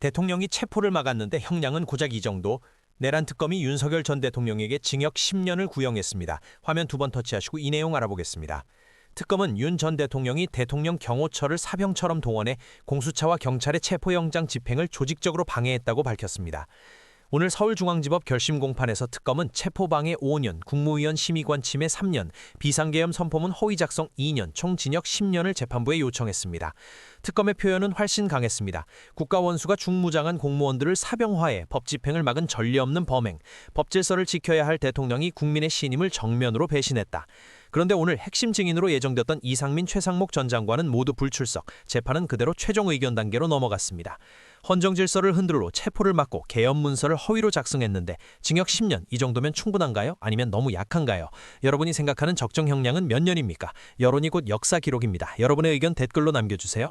대통령이 체포를 막았는데 형량은 고작 이 정도. 내란 특검이 윤석열 전 대통령에게 징역 10년을 구형했습니다. 화면 두 번 터치하시고 이 내용 알아보겠습니다. 특검은 윤 전 대통령이 대통령 경호처를 사병처럼 동원해 공수처와 경찰의 체포영장 집행을 조직적으로 방해했다고 밝혔습니다. 오늘 서울중앙지법 결심 공판에서 특검은 체포방해 5년, 국무위원 심의관 침해 3년, 비상계엄 선포문 허위 작성 2년, 총 징역 10년을 재판부에 요청했습니다. 특검의 표현은 훨씬 강했습니다. 국가원수가 중무장한 공무원들을 사병화해 법 집행을 막은 전례 없는 범행, 법 질서를 지켜야 할 대통령이 국민의 신임을 정면으로 배신했다. 그런데 오늘 핵심 증인으로 예정됐던 이상민 최상목 전 장관은 모두 불출석, 재판은 그대로 최종 의견 단계로 넘어갔습니다. 헌정 질서를 흔들로 체포를 막고 개헌 문서를 허위로 작성했는데 징역 10년 이 정도면 충분한가요? 아니면 너무 약한가요? 여러분이 생각하는 적정 형량은 몇 년입니까? 여론이 곧 역사 기록입니다. 여러분의 의견 댓글로 남겨주세요.